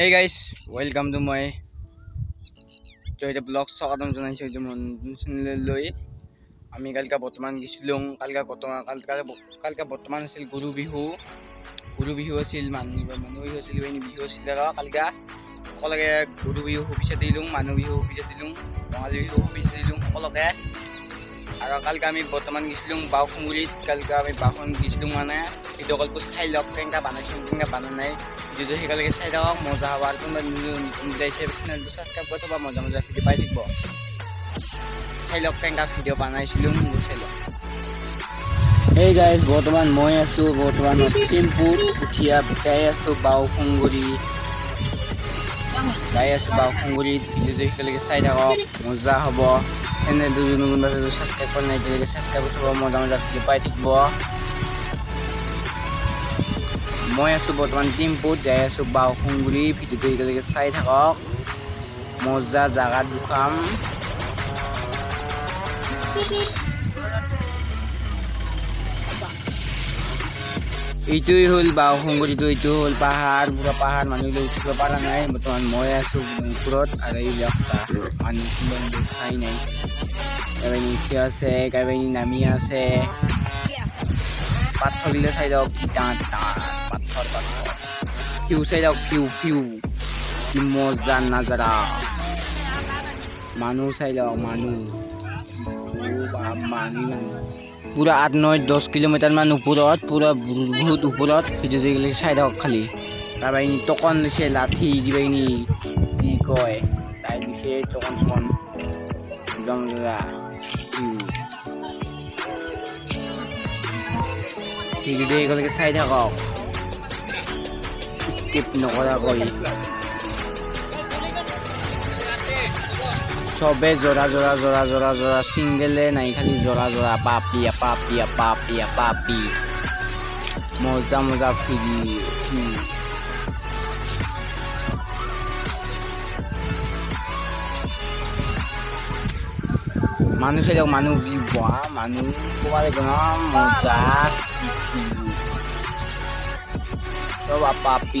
Hey guys welcome to মই Jaydev blog স্বাগতম জনাইছোঁ এইটো চেনেললৈ আমি কালিকা বৰ্তমান গৈছিলোঁ কালিকা কালিকা কালিকা বৰ্তমান আছিল গৰু বিহু গৰু বিহু আছিল মানুহ মানুহ বিহু আছিল বিহু আছিল আৰু কালিকা সকলোকে গৰু বিহু শুভেচ্ছা দিলোঁ মানুহ বিহু শুভেচ্ছা দিলোঁ ৰঙালী বিহু শুভেচ্ছা দিলোঁ সকলোকে কালিকা আমি বৰ্তমান গৈছিলোঁ বাওখুঙুৰিত কালিকা আমি বাওখন গৈছিলোঁ মানে ভিডিঅ' কলটো চাই লওক কেনেকৈ বনাইছোঁ কেনেকৈ বনা নাই। ভিডিঅ'টো সেইকাৰণে চাই থাকক মজা হ'ব আৰু কোনোবা নতুন ওলাইছে চেনেলটো ছাবস্ক্ৰাইব কৰি মজা মজা ভিডিঅ' পাই থাকিব। চাই লওক কেনেকুৱা ভিডিঅ' বনাইছিলোঁ মোক চাই লওক। এই গাইজ বৰ্তমান মই আছোঁ, বৰ্তমান লখিমপুৰ উঠিয়া যাই আছোঁ বাওখুঙুৰি যাই আছোঁ বাওখুঙুৰিত ভিডিঅ'টো একেলগে চাই থাকক মজা হ'ব। চেনেলটো যোন কোনোবা ছাবস্ক্ৰাইব কৰা নাই এতিয়ালৈকে ছাবস্ক্ৰাইব কৰি থ'ব মজা মজা ভিডিঅ' পাই থাকিব। মই আছোঁ বৰ্তমান টিম্পুত যাই আছোঁ বাওখুঙুৰি ভিডিঅ'টো একেলগে চাই থাকক। মজা জাগাত দুখাম। এইটোৱেই হ'ল বা বাওখুঙুৰিটো এইটো হ'ল। পাহাৰ পুৰা পাহাৰ মানুহবিলাক উঠিব পৰা নাই। বৰ্তমান মই আছোঁ ওপৰত আৰু এইবিলাক চা, মানুহবিলাক দেখাই নাই। কাৰোবাই উঠি আছে কাৰোবাই নামি আছে। পাথৰগিলা চাই যাওক কি ডাঙৰ ডাঙৰ পাথৰ পাথৰ। ভিউ চাই যাওক ভিউ ভিউ কি মজা নাজাৰা। মানুহ চাই যাওক মানুহ। মানুহ মানুহ। পুৰা আঠ ন দহ কিলোমিটাৰ মান ওপৰত পুৰা বহুত ওপৰত ভিডিঅ'টো একেলগে চাই থাকক খালি। কাৰোবাই নি টকন লৈছে লাঠি কিবা কিনি যি কয়, তাই দিছে টকন চকন একদম। ভিডিঅ'টো একেলগে চাই থাকক। স্কিপ নকৰাকৈ। চবে জোৰা জোৰা জোৰা জোৰা জোৰা চিংগেলে নাই, খালি জোৰা জোৰা পাপিয়া পাপিয়া পাপিয়া, পাপি। মজা মজা ভিডিঅ' মানুহ চাই যাওক মানুহ কি বহা মানুহ ক'বা লাগিব ন মজা চব পাপি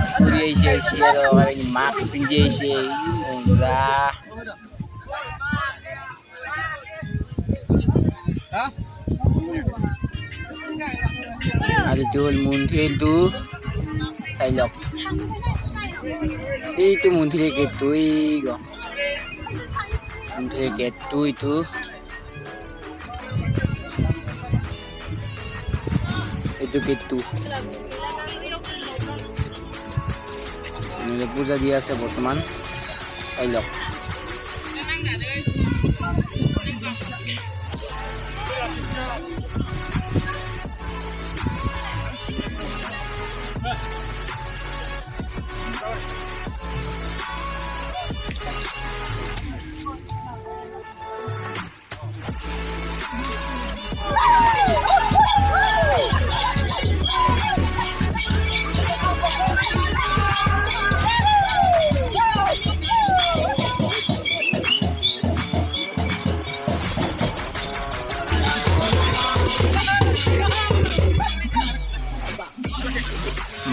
তাই কি ঘুরি আইছে আইছে আর কাবেনি মাস্ক পিন্ধি আইছে ই মজা আৰু এইটো হ'ল মন্দিৰটো চাই লওক এইটো মন্দিৰৰ গেটটো এই গ মন্দিৰৰ গেটটো এইটো এইটো গেটটো এনেকে পূজা দি আছে বৰ্তমান চাই লওক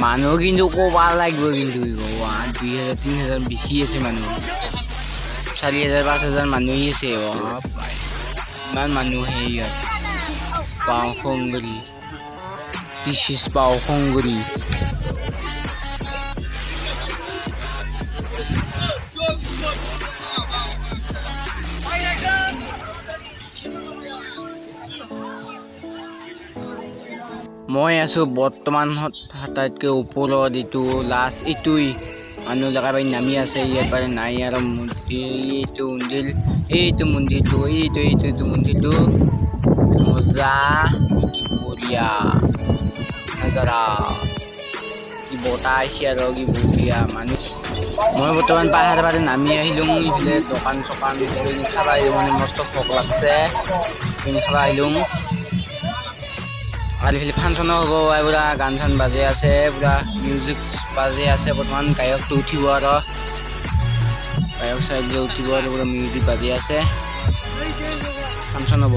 মানুহ কিন্তু ক'বা লাগিব কিন্তু দুই হাজাৰ, তিনি হাজাৰ বেছি আছে মানুহ। চাৰি হাজাৰ, পাঁচ হাজাৰ মানুহেই আছে ইমান মানুহ ইয়াত। বাওসংগৰি দিছ ইজ বাওসংগৰি মই আছোঁ বৰ্তমান আটাইতকৈ ওপৰত এইটো লাষ্ট এইটোৱেই মানুহ লগাই নামি আছে, ইয়াত পাৰে নাই আৰু মন্দিৰ, এইটো মন্দিৰ, এইটো মন্দিৰটো, এইটো এইটো এইটো মন্দিৰটো। মজা, বঢ়িয়া, নাজাৰা। কি বতাহ আহিছে আৰু, কি বঢ়িয়া মানুহ। মই বৰ্তমান পাহাৰ পাৰে নামি আহিলোঁ ইফালে দোকান চোকান কিনি খাব আহিলোঁ মানে মস্ত ভোক লাগছে। খাব আহিলোঁ। আৰু এইফালে ফাংচনো হ'ব পুৰা গান চান বাজি আছে, পুৰা মিউজিক বাজি আছে, বৰ্তমান গায়কটো উঠিব আৰু। গায়ক যে উঠিব আৰু, পুৰা মিউজিক বাজি আছে। ফাংচন হ'ব।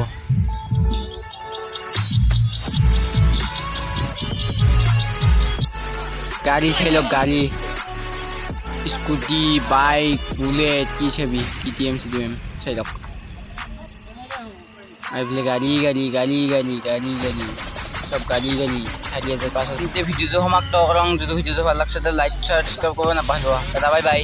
গাড়ি চাই লওক গাড়ি। স্কুটি, বাইক, বুলেট, কি চাবি? টি টি এম, চি টি এম চাই লওক আৰু এইফালে গাড়ী গাড়ী গাড়ী গাড়ী গাড়ী গাড়ী। চব গাড়ী গাড়ী চাৰি হাজাৰ পাঁচ হাজাৰ। ভিডিঅ'টো সমাপ্ত করং যদি ভিডিঅ'টো ভালো লাগছে লাইক সাবস্ক্রাইব করবেন না পাশে দাদা বাই বাই